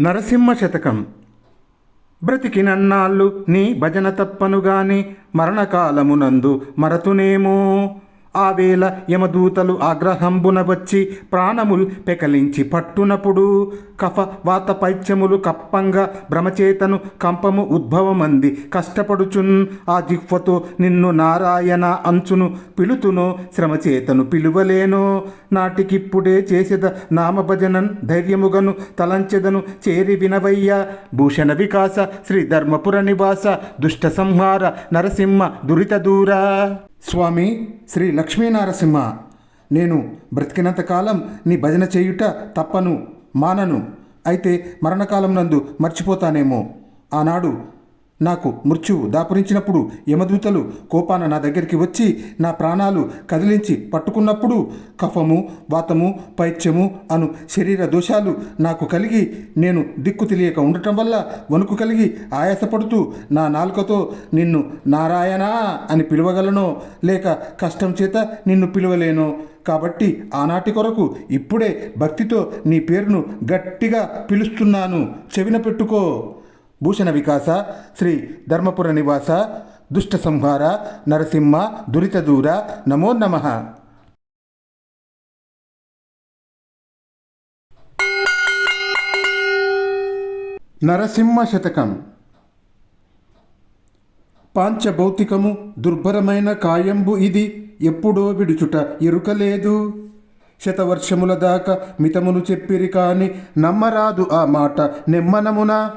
నరసింహ శతకం. బ్రతికినన్నాళ్ళు నీ భజన తప్పను గాని మరణకాలమునందు మరతునేమో? ఆ వేళ యమదూతలు ఆగ్రహంబున వచ్చి ప్రాణములు పెకలించి పట్టునప్పుడు కఫ వాత పైత్యములు కప్పంగా భ్రమచేతను కంపము ఉద్భవమంది కష్టపడుచున్ ఆ జిహ్వతో నిన్ను నారాయణ అంచును పిలుతును శ్రమచేతను పిలువలేనో నాటికిప్పుడే చేసేద నామభజనన్ ధైర్యముగను తలంచెదను చేరి వినవయ్య భూషణ వికాస శ్రీ ధర్మపుర నివాస దుష్ట సంహార నరసింహ దురిత దూర. స్వామి శ్రీ లక్ష్మీనారసింహ నేను బ్రతికినంత కాలం నీ భజన చేయుట తప్పను మానను. అయితే మరణకాలం నందు మర్చిపోతానేమో. ఆనాడు నాకు మృత్యువు దాపురించినప్పుడు యమదూతలు కోపాన నా దగ్గరికి వచ్చి నా ప్రాణాలు కదిలించి పట్టుకున్నప్పుడు కఫము వాతము పైత్యము అను శరీర దోషాలు నాకు కలిగి నేను దిక్కు తెలియక ఉండటం వల్ల వణుకు కలిగి ఆయాసపడుతూ నా నాలుకతో నిన్ను నారాయణ అని పిలవగలనో లేక కష్టం చేత నిన్ను పిలవలేను కాబట్టి ఆనాటి కొరకు ఇప్పుడే భక్తితో నీ పేరును గట్టిగా పిలుస్తున్నాను. చెవిన పెట్టుకో. భూషణ వికాస శ్రీ ధర్మపుర నివాస దుష్ట సంహార నరసింహ దురిత దూర నమో నమ. నరసింహ శతకం. పాంచభౌతికము దుర్భరమైన కాయంబు ఇది ఎప్పుడో విడుచుట ఎరుకలేదు. శతవర్షముల దాకా మితమును చెప్పిరి కాని నమ్మరాదు ఆ మాట నెమ్మనమున?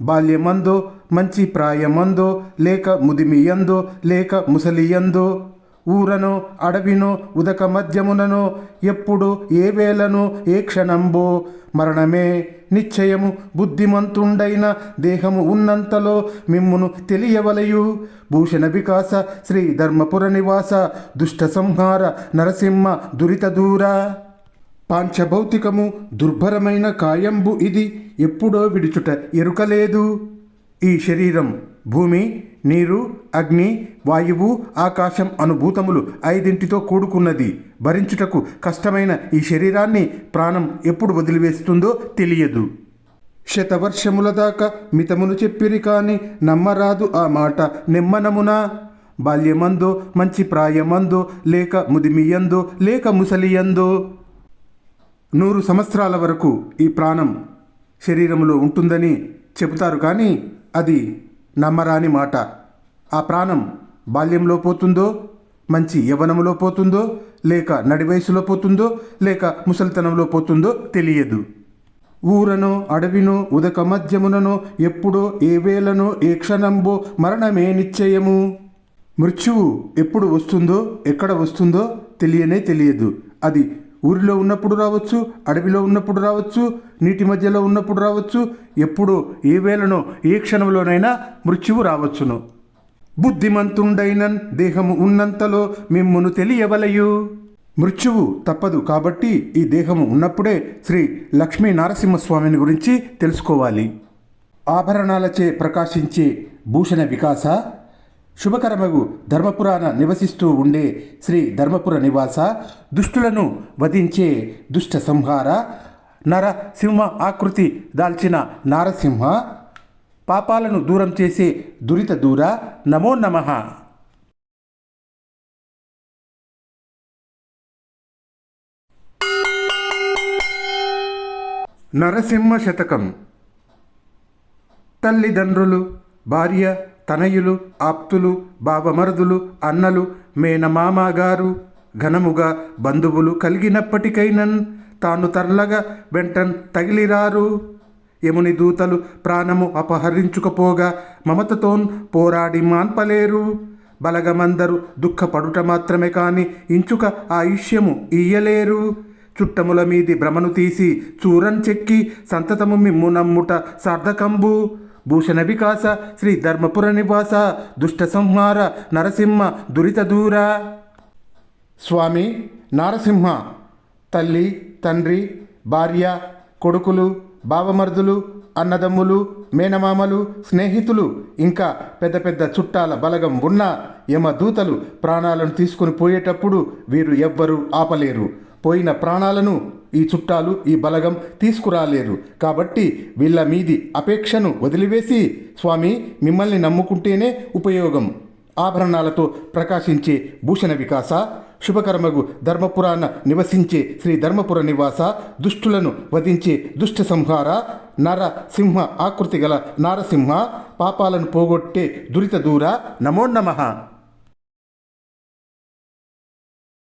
బాల్యమందో మంచి ప్రాయమందో లేక ముదిమియందో లేక ముసలియందో ఊరనో అడవినో ఉదక మధ్యముననో ఎప్పుడు ఏ వేలను ఏ క్షణంబో మరణమే నిశ్చయము బుద్ధిమంతుండైన దేహము ఉన్నంతలో మిమ్మును తెలియవలయు. భూషణ వికాస శ్రీ ధర్మపుర నివాస దుష్ట సంహార నరసింహ దురిత దూర. పాంచభౌతికము దుర్భరమైన కాయంబు ఇది ఎప్పుడో విడుచుట ఎరుకలేదు. ఈ శరీరం భూమి నీరు అగ్ని వాయువు ఆకాశం అనుభూతములు ఐదింటితో కూడుకున్నది. భరించుటకు కష్టమైన ఈ శరీరాన్ని ప్రాణం ఎప్పుడు వదిలివేస్తుందో తెలియదు. శతవర్షముల దాకా మితమును చెప్పిరి కాని నమ్మరాదు ఆ మాట నిమ్మనమునా. బాల్యమందో మంచి ప్రాయమందో లేక ముదిమియందో లేక ముసలియందో. నూరు సంవత్సరాల వరకు ఈ ప్రాణం శరీరంలో ఉంటుందని చెబుతారు కానీ అది నమ్మరాని మాట. ఆ ప్రాణం బాల్యంలో పోతుందో మంచి యవనంలో పోతుందో లేక నడి వయసులో పోతుందో లేక ముసలితనంలో పోతుందో తెలియదు. ఊరనో అడవినో ఉదక మధ్యముననో ఎప్పుడో ఏ వేళనో ఏ క్షణంబో మరణమే నిశ్చయము. మృత్యువు ఎప్పుడు వస్తుందో ఎక్కడ వస్తుందో తెలియనే తెలియదు. అది ఊరిలో ఉన్నప్పుడు రావచ్చు అడవిలో ఉన్నప్పుడు రావచ్చు నీటి మధ్యలో ఉన్నప్పుడు రావచ్చు ఎప్పుడు ఏ వేళనో ఏ క్షణంలోనైనా మృత్యువు రావచ్చును. బుద్ధిమంతుండైన దేహము ఉన్నంతలో మిమ్మును తెలియవలయు. మృత్యువు తప్పదు కాబట్టి ఈ దేహము ఉన్నప్పుడే శ్రీ లక్ష్మీ నరసింహస్వామిని గురించి తెలుసుకోవాలి. ఆభరణాలచే ప్రకాశించే భూషణ వికాస శుభకరమగు ధర్మపురాన నివసిస్తూ ఉండే శ్రీ ధర్మపుర నివాస దుష్టులను వధించే దుష్ట సంహార నరసింహ ఆకృతి దాల్చిన నారసింహ పాపాలను దూరం చేసే దురిత దూర నమో నమః. నరసింహ శతకం. తల్లిదండ్రులు భార్య తనయులు ఆప్తులు బావమరుదులు అన్నలు మేనమామగారు ఘనముగా బంధువులు కలిగినప్పటికైనన్ తాను తర్లగా వెంటన్ తగిలిరారు. యముని దూతలు ప్రాణము అపహరించుకపోగా మమతతోన్ పోరాడి మాన్పలేరు. బలగమందరు దుఃఖపడుట మాత్రమే కాని ఇంచుక ఆయుష్యము ఇయ్యలేరు. చుట్టముల మీది భ్రమను తీసి చూరన్ చెక్కి సంతతము మిమ్ము నమ్ముట సార్థకంబు. భూషణ వికాస శ్రీ ధర్మపుర నివాస దుష్ట సంహార నరసింహ దురిత దూర స్వామి నారసింహ తల్లి తండ్రి భార్య కొడుకులు బావమరుదులు అన్నదమ్ములు మేనమామలు స్నేహితులు ఇంకా పెద్ద పెద్ద చుట్టాల బలగం ఉన్న యమదూతలు ప్రాణాలను తీసుకుని పోయేటప్పుడు వీరు ఎవ్వరూ ఆపలేరు. పోయిన ప్రాణాలను ఈ చుట్టాలు ఈ బలగం తీసుకురాలేరు. కాబట్టి వీళ్ళ మీది అపేక్షను వదిలివేసి స్వామి మిమ్మల్ని నమ్ముకుంటేనే ఉపయోగం. ఆభరణాలతో ప్రకాశించే భూషణ వికాస శుభకర్మగు ధర్మపురాన నివసించే శ్రీ ధర్మపుర నివాస దుష్టులను వధించే దుష్ట సంహార నర సింహ ఆకృతి గల నారసింహ పాపాలను పోగొట్టే దురిత దూర నమో నమః.